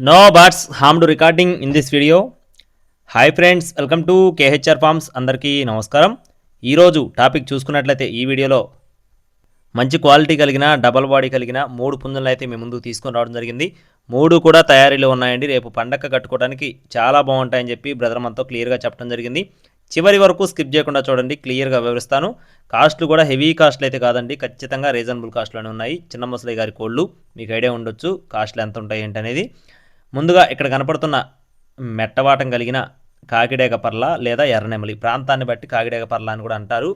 No birds harmed recording in this video hi friends welcome to KHR farms అందరికీ నమస్కారం. ఈరోజు topic చూసుకున్నట్లయితే ఈ వీడియోలో మంచి క్వాలిటీ కలిగిన డబల్ బాడీ కలిగిన మూడు పుంజులను అయితే మేము ముందుకు తీసుకొని రావడం జరిగింది. మూడు కూడా తయారీలో ఉన్నాయండి. రేపు పండగ కట్టుకోవడానికి చాలా బాగుంటాయని చెప్పి బ్రదర్ మనతో క్లియర్గా చెప్పడం జరిగింది. చివరి వరకు స్కిప్ చేయకుండా చూడండి క్లియర్గా వివరిస్తాను. కాస్ట్లు కూడా హెవీ కాస్ట్లు అయితే కాదండి ఖచ్చితంగా రీజనబుల్ కాస్ట్లోనే ఉన్నాయి. చిన్న ముసలి గారి కోళ్ళు మీకు ఐడియా ఉండొచ్చు కాస్ట్లు ఎంత ఉంటాయి ఏంటనేది. ముందుగా ఇక్కడ కనపడుతున్న మెట్టవాటం కలిగిన కాకిడేగ పర్ల లేదా ఎర్రనెమలి. ప్రాంతాన్ని బట్టి కాకిడేగ పర్ల అని కూడా అంటారు.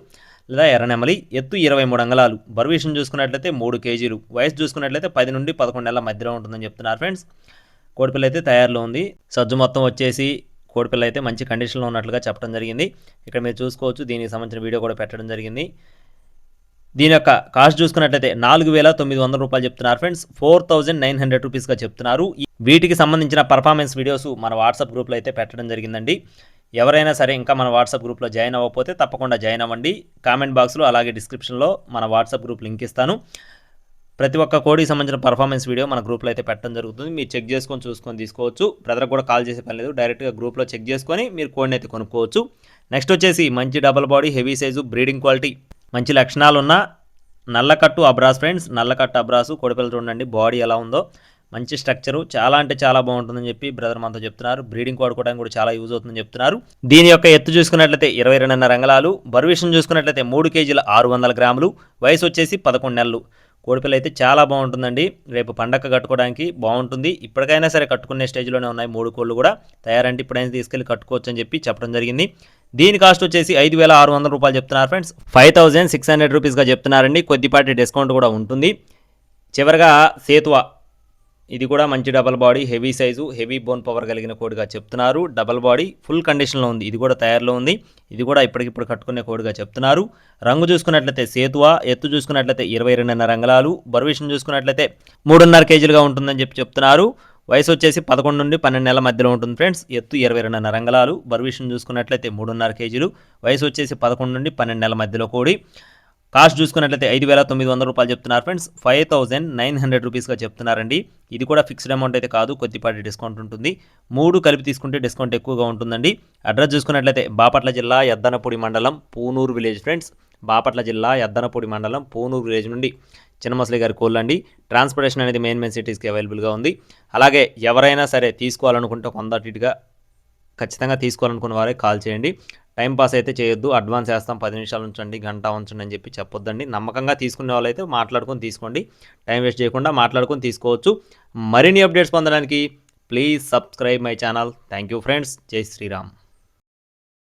లేదా ఎర్రనెమలి ఎత్తు ఇరవై మూడు అంగళాలు. బరువు విషయం చూసుకున్నట్లయితే మూడు కేజీలు. వయసు చూసుకున్నట్లయితే పది నుండి పదకొండు నెలల మధ్యలో ఉంటుందని చెప్తున్నారు ఫ్రెండ్స్. కోడిపిల్ల అయితే తయారులో ఉంది. సజ్జు మొత్తం వచ్చేసి కోడిపిల్ల అయితే మంచి కండిషన్లో ఉన్నట్లుగా చెప్పడం జరిగింది. ఇక్కడ మీరు చూసుకోవచ్చు దీనికి సంబంధించిన వీడియో కూడా పెట్టడం జరిగింది. దీని యొక్క కాస్ట్ చూసుకున్నట్లయితే నాలుగు వేల తొమ్మిది వందల రూపాయలు చెప్తున్నారు friends. Four thousand nine hundred రూపీస్గా చెప్తున్నారు. వీటికి సంబంధించిన పర్ఫార్మెన్స్ వీడియోస్ మన వాట్సాప్ గ్రూప్లో అయితే పెట్టడం జరిగిందండి. ఎవరైనా సరే ఇంకా మన వాట్సాప్ గ్రూప్లో జాయిన్ అవ్వకపోతే తప్పకుండా జాయిన్ అవ్వండి. కామెంట్ బాక్స్లో అలాగే డిస్క్రిప్షన్లో మన వాట్సాప్ గ్రూప్ లింక్ ఇస్తాను. ప్రతి ఒక్క కోడికి సంబంధించిన పర్ఫార్మెన్స్ వీడియో మన గ్రూప్లో అయితే పెట్టడం జరుగుతుంది. మీరు చెక్ చేసుకొని చూసుకొని తీసుకోవచ్చు. బ్రదర్ కూడా కాల్ చేసే పని లేదు. డైరెక్ట్గా గ్రూప్లో చెక్ చేసుకొని మీరు కోడిని అయితే కొనుక్కోవచ్చు. నెక్స్ట్ వచ్చేసి మంచి double body heavy size breeding quality మంచి లక్షణాలు ఉన్న నల్లకట్టు అబ్రాస్ ఫ్రెండ్స్ నల్లకట్టు అబ్రాసు కోడిపిల్ల చూడండి బాడీ ఎలా ఉందో. మంచి స్ట్రక్చరు చాలా అంటే చాలా బాగుంటుందని చెప్పి బ్రదర్ మనతో చెప్తున్నారు. బ్రీడింగ్ వాడుకోవడానికి కూడా చాలా యూజ్ అవుతుందని చెప్తున్నారు. దీని యొక్క ఎత్తు చూసుకున్నట్లయితే ఇరవై రెండున్నర రంగలాలు బరువిషం చూసుకున్నట్లయితే మూడు కేజీల ఆరు వందల గ్రాములు వయసు వచ్చేసి పదకొండు నెలలు. కోడిపిల్ల అయితే చాలా బాగుంటుందండి. రేపు పండగ కట్టుకోవడానికి బాగుంటుంది. ఇప్పటికైనా సరే కట్టుకునే స్టేజ్లోనే ఉన్నాయి మూడు కోళ్ళు కూడా. తయారంటే ఇప్పుడైనా తీసుకెళ్ళి కట్టుకోవచ్చు అని చెప్పి చెప్పడం జరిగింది. దీని కాస్ట్ వచ్చేసి ఐదు వేల ఆరు వందల రూపాయలు చెప్తున్నారు friends. Five thousand six hundred రూపీస్గా చెప్తున్నారండి. కొద్దిపాటి డిస్కౌంట్ కూడా ఉంటుంది. చివరగా సేతువ. ఇది కూడా మంచి double body heavy size heavy bone power కలిగిన కోడిగా చెప్తున్నారు. డబల్ బాడీ ఫుల్ కండిషన్లో ఉంది. ఇది కూడా తయారులో ఉంది. ఇది కూడా ఇప్పటికిప్పుడు కట్టుకునే కోడిగా చెప్తున్నారు. రంగు చూసుకున్నట్లయితే సేతువ ఎత్తు చూసుకున్నట్లయితే ఇరవై రెండున్నర అంగళాలు బరువిషం చూసుకున్నట్లయితే మూడున్నర కేజీలుగా ఉంటుందని చెప్పి చెప్తున్నారు. వయసు వచ్చేసి పదకొండు నుండి పన్నెండు నెలల మధ్యలో ఉంటుంది ఫ్రెండ్స్. ఎత్తు ఇరవై రెండున్నర అంగళాలు బరువిషం చూసుకున్నట్లయితే మూడున్నర కేజీలు వయసు వచ్చేసి పదకొండు నుండి పన్నెండు నెలల మధ్యలో కోడి. కాస్ట్ చూసుకున్నట్లయితే ఐదు వేల తొమ్మిది వందల రూపాయలు చెప్తున్నారు friends. Five thousand nine hundred రూపీస్గా చెప్తున్నారండి. ఇది కూడా ఫిక్స్డ్ అమౌంట్ అయితే కాదు కొద్దిపాటి డిస్కౌంట్ ఉంటుంది. మూడు కలిపి తీసుకుంటే డిస్కౌంట్ ఎక్కువగా ఉంటుందండి. అడ్రస్ చూసుకున్నట్లయితే బాపట్ల జిల్లా ఎద్దనపూడి మండలం పూనూరు విలేజ్ ఫ్రెండ్స్. బాపట్ల జిల్లా ఎద్దనపూడి మండలం పూనూరు విలేజ్ నుండి చిన్నమసలి గారి కోళ్ళండి ట్రాన్స్పోర్టేషన్ అనేది మెయిన్ మెయిన్ సిటీస్కి అవైలబుల్గా ఉంది. అలాగే ఎవరైనా సరే తీసుకోవాలనుకుంటే కొందటిగా ఖచ్చితంగా తీసుకోవాలనుకున్న వారే కాల్ చేయండి. టైం పాస్ అయితే చేయొద్దు అడ్వాన్స్ వేస్తాం పది నిమిషాలు ఉంచండి గంట ఉంచండి అని చెప్పి చెప్పొద్దండి. నమ్మకంగా తీసుకునే వాళ్ళైతే మాట్లాడుకొని తీసుకోండి. టైం వేస్ట్ చేయకుండా మాట్లాడుకొని తీసుకోవచ్చు. మరిన్ని అప్డేట్స్ పొందడానికి please subscribe my channel. Thank you friends. జై శ్రీరామ్.